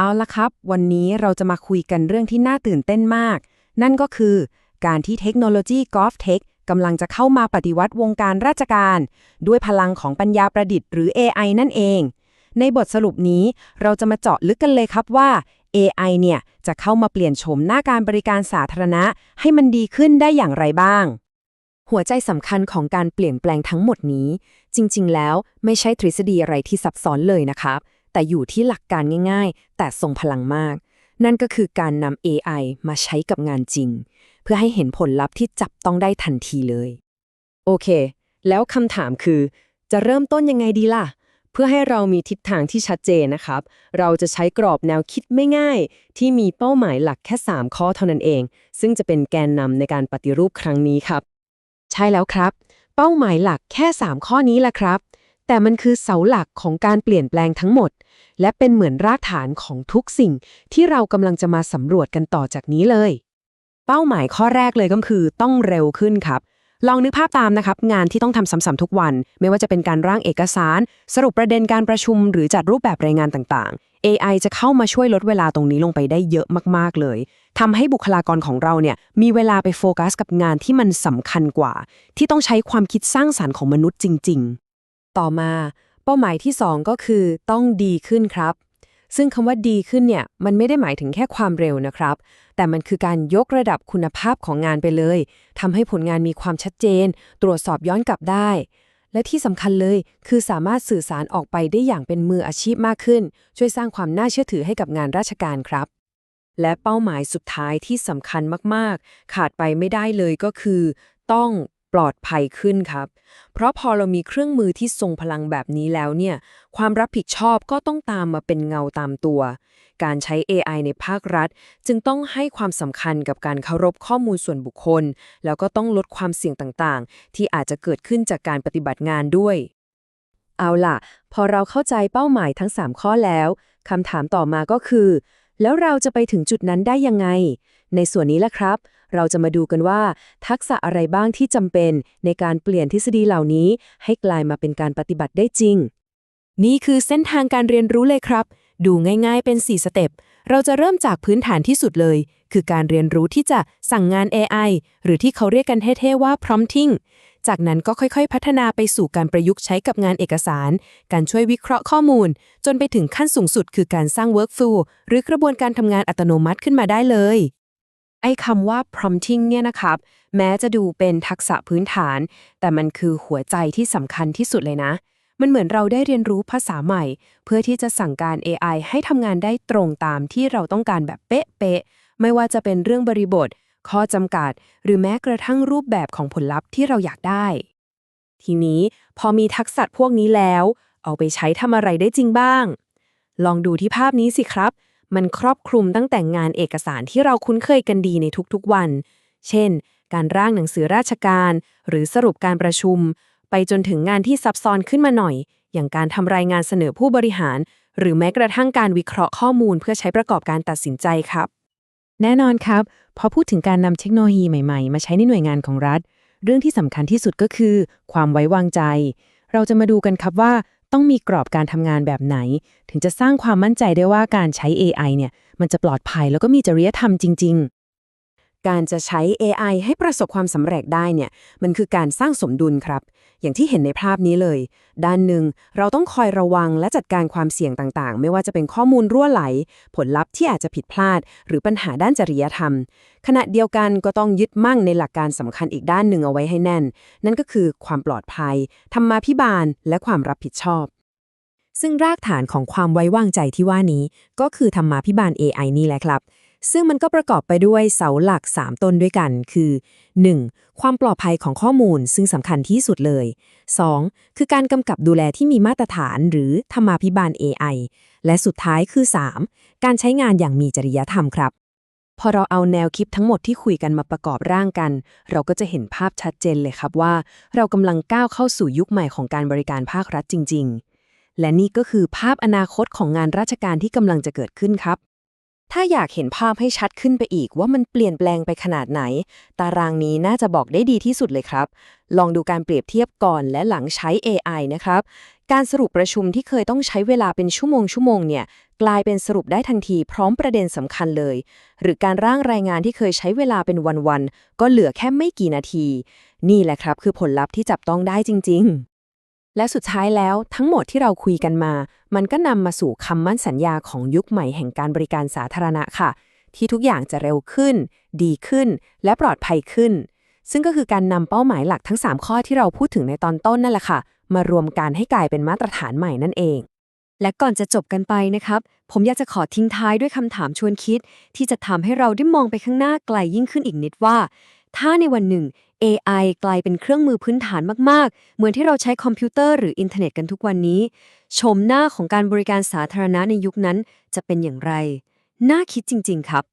เอาละครับ วันนี้เราจะมาคุยกันเรื่องที่น่าตื่นเต้นมาก นั่นก็คือ การที่เทคโนโลยี Golf Tech กำลังจะเข้ามาปฏิวัติวงการราชการ ด้วยพลังของปัญญาประดิษฐ์หรือ AI นั่นเอง ในบทสรุปนี้เราจะมาเจาะลึกกันเลยครับว่า AI เนี่ยจะเข้ามาเปลี่ยนโฉมหน้าการบริการสาธารณะ ให้มันดีขึ้นได้อย่างไรบ้าง หัวใจสำคัญของการเปลี่ยนแปลงทั้งหมดนี้ จริง ๆ แล้วไม่ใช่ทฤษฎีอะไรที่ซับซ้อนเลยนะครับ แต่อยู่ที่หลักการง่ายๆ แต่ทรงพลังมาก นั่นก็คือการนำ AI มาใช้กับงานจริง เพื่อให้เห็นผลลัพธ์ที่จับต้องได้ทันทีเลย โอเค แล้วคำถามคือ จะเริ่มต้นยังไงดีล่ะ เพื่อให้เรามีทิศทางที่ชัดเจนนะครับ เราจะใช้กรอบแนวคิดไม่ง่าย ที่มีเป้าหมายหลักแค่ 3 ข้อเท่านั้นเอง ซึ่งจะเป็นแกนนำในการปฏิรูปครั้งนี้ครับ ใช่แล้วครับ เป้าหมายหลักแค่ 3 ข้อนี้แหละครับ แต่มันคือเสาหลักของการเปลี่ยนแปลงทั้งหมด และเป็นเหมือนรากฐานของทุกสิ่งที่เรากำลังจะมาสำรวจกันต่อจากนี้เลย เป้าหมายข้อแรกเลยก็คือต้องเร็วขึ้นครับ ลองนึกภาพตามนะครับ งานที่ต้องทำซ้ำๆทุกวัน ไม่ว่าจะเป็นการร่างเอกสาร สรุปประเด็นการประชุม หรือจัดรูปแบบรายงานต่างๆ AI จะเข้ามาช่วยลดเวลาตรงนี้ลงไปได้เยอะมากๆเลยทำให้บุคลากรของเราเนี่ยมีเวลาไปโฟกัสกับงานที่มันสำคัญกว่า ที่ต้องใช้ความคิดสร้างสรรค์ของมนุษย์จริง ๆ ต่อมาเป้าหมายที่ 2 ก็คือต้องดีขึ้นครับ ซึ่งคำว่าดีขึ้นเนี่ยมันไม่ได้หมายถึงแค่ความเร็วนะครับ แต่มันคือการยกระดับคุณภาพของงานไปเลยทำให้ผลงานมีความชัดเจน ตรวจสอบย้อนกลับได้ และที่สำคัญเลยคือสามารถสื่อสารออกไปได้อย่างเป็นมืออาชีพมากขึ้น ช่วยสร้างความน่าเชื่อถือให้กับงานราชการครับและเป้าหมายสุดท้ายที่สำคัญมาก ๆ ขาดไปไม่ได้เลยก็คือ ต้อง ปลอดภัยขึ้นครับ เพราะพอเรามีเครื่องมือที่ทรงพลังแบบนี้แล้วเนี่ย ความรับผิดชอบก็ต้องตามมาเป็นเงาตามตัว การใช้ AI ในภาครัฐ จึงต้องให้ความสำคัญกับการเคารพข้อมูลส่วนบุคคล แล้วก็ต้องลดความเสี่ยงต่างๆ ที่อาจจะเกิดขึ้นจากการปฏิบัติงานด้วย เอาล่ะ พอเราเข้าใจเป้าหมายทั้ง 3 ข้อแล้วคำถามต่อมาก็คือ แล้วเราจะไปถึงจุดนั้นได้ยังไง ในส่วนนี้แหละครับ เราจะมาดูกันว่า ทักษะอะไรบ้างที่จำเป็นในการเปลี่ยนทฤษฎีเหล่านี้ ให้กลายมาเป็นการปฏิบัติได้จริง นี่คือเส้นทางการเรียนรู้เลยครับ ดูง่ายๆเป็น 4 สเต็ป เราจะเริ่มจากพื้นฐานที่สุดเลย คือการเรียนรู้ที่จะสั่งงาน AI หรือที่เขาเรียกกันเท่ๆว่า prompting จากนั้นก็ค่อยๆ พัฒนาไปสู่การประยุกต์ใช้กับงานเอกสาร การช่วยวิเคราะห์ข้อมูล จนไปถึงขั้นสูงสุดคือการสร้าง workflow หรือกระบวนการทำงานอัตโนมัติขึ้นมาได้เลย ไอ้คำว่า prompting เนี่ยนะครับ แม้จะดูเป็นทักษะพื้นฐาน แต่มันคือหัวใจที่สำคัญที่สุดเลยนะ มันเหมือนเราได้เรียนรู้ภาษาใหม่ เพื่อที่จะสั่งการ AI ให้ทำงานได้ตรงตามที่เราต้องการแบบเป๊ะๆ ไม่ว่าจะเป็นเรื่องบริบท ข้อจำกัด หรือแม้กระทั่งรูปแบบของผลลัพธ์ที่เราอยากได้ ทีนี้พอมีทักษะพวกนี้แล้ว เอาไปใช้ทำอะไรได้จริงบ้าง ลองดูที่ภาพนี้สิครับ มันครอบคลุมตั้งแต่งานเอกสารที่เราคุ้นเคยกันดีในทุกๆวัน เช่น การร่างหนังสือราชการ หรือสรุปการประชุม ไปจนถึงงานที่ซับซ้อนขึ้นมาหน่อย อย่างการทำรายงานเสนอผู้บริหาร หรือแม้กระทั่งการวิเคราะห์ข้อมูลเพื่อใช้ประกอบการตัดสินใจครับ แน่นอนครับ พอพูดถึงการนำเทคโนโลยีใหม่ๆ มาใช้ในหน่วยงานของรัฐ เรื่องที่สำคัญที่สุดก็คือ ความไว้วางใจ เราจะมาดูกันครับว่า ต้องมีกรอบการทำงานแบบไหน ถึงจะสร้างความมั่นใจได้ว่าการใช้ AI เนี่ย มันจะปลอดภัยแล้วก็มีจริยธรรมจริง การจะใช้ AI ให้ประสบความสำเร็จได้เนี่ย มันคือการสร้างสมดุลครับ อย่างที่เห็นในภาพนี้เลย ด้านหนึ่งเราต้องคอยระวังและจัดการความเสี่ยงต่างๆ ไม่ว่าจะเป็นข้อมูลรั่วไหล ผลลัพธ์ที่อาจจะผิดพลาด หรือปัญหาด้านจริยธรรม ขณะเดียวกันก็ต้องยึดมั่งในหลักการสำคัญอีกด้านหนึ่งเอาไว้ให้แน่น นั่นก็คือความปลอดภัยธรรมาภิบาล และความรับผิดชอบ ซึ่งรากฐานของความไว้วางใจที่ว่านี้ ก็คือธรรมาภิบาล AI นี่แหละครับ ซึ่งมันก็ประกอบไปด้วยเสาหลัก 3 ต้นด้วยกัน คือ 1. ความปลอดภัยของข้อมูลซึ่งสำคัญที่สุดเลย 2. คือการกำกับดูแลที่มีมาตรฐานหรือธรรมาภิบาล AI และสุดท้ายคือ 3. การใช้งานอย่างมีจริยธรรมครับ พอเราเอาแนวคิดทั้งหมดที่คุยกันมาประกอบร่างกัน เราก็จะเห็นภาพชัดเจนเลยครับว่า เรากำลังก้าวเข้าสู่ยุคใหม่ของการบริการภาครัฐจริง ๆ และนี่ก็คือภาพอนาคตของงานราชการที่กำลังจะเกิดขึ้นครับ ถ้าอยากเห็นภาพให้ชัดขึ้นไปอีกว่ามันเปลี่ยนแปลงไปขนาดไหน ตารางนี้น่าจะบอกได้ดีที่สุดเลยครับ ลองดูการเปรียบเทียบก่อนและหลังใช้ AI นะครับ การสรุปประชุมที่เคยต้องใช้เวลาเป็นชั่วโมงชั่วโมงเนี่ย กลายเป็นสรุปได้ทันทีพร้อมประเด็นสำคัญเลย หรือการร่างรายงานที่เคยใช้เวลาเป็นวันๆก็เหลือแค่ไม่กี่นาที นี่แหละครับ คือผลลัพธ์ที่จับต้องได้จริง ๆ และสุดท้ายแล้วทั้งหมดที่เราคุยกันมา มันก็นำมาสู่คำมั่นสัญญาของยุคใหม่แห่งการบริการสาธารณะค่ะ ที่ทุกอย่างจะเร็วขึ้น ดีขึ้น และปลอดภัยขึ้น ซึ่งก็คือการนำเป้าหมายหลักทั้ง 3 ข้อที่เราพูดถึงในตอนต้นนั่นแหละค่ะ มารวมกันให้กลายเป็นมาตรฐานใหม่นั่นเอง และก่อนจะจบกันไปนะครับ ผมอยากจะขอทิ้งท้ายด้วยคำถามชวนคิด ที่จะทำให้เราได้มองไปข้างหน้าไกลยิ่งขึ้นอีกนิดว่า ถ้าในวันหนึ่ง AI กลายเป็นเครื่องมือพื้นฐานมาก ๆ เหมือนที่เราใช้คอมพิวเตอร์หรืออินเทอร์เน็ตกันทุกวันนี้ ชมหน้าของการบริการสาธารณะในยุคนั้นจะเป็นอย่างไร น่าคิดจริง ๆ ครับ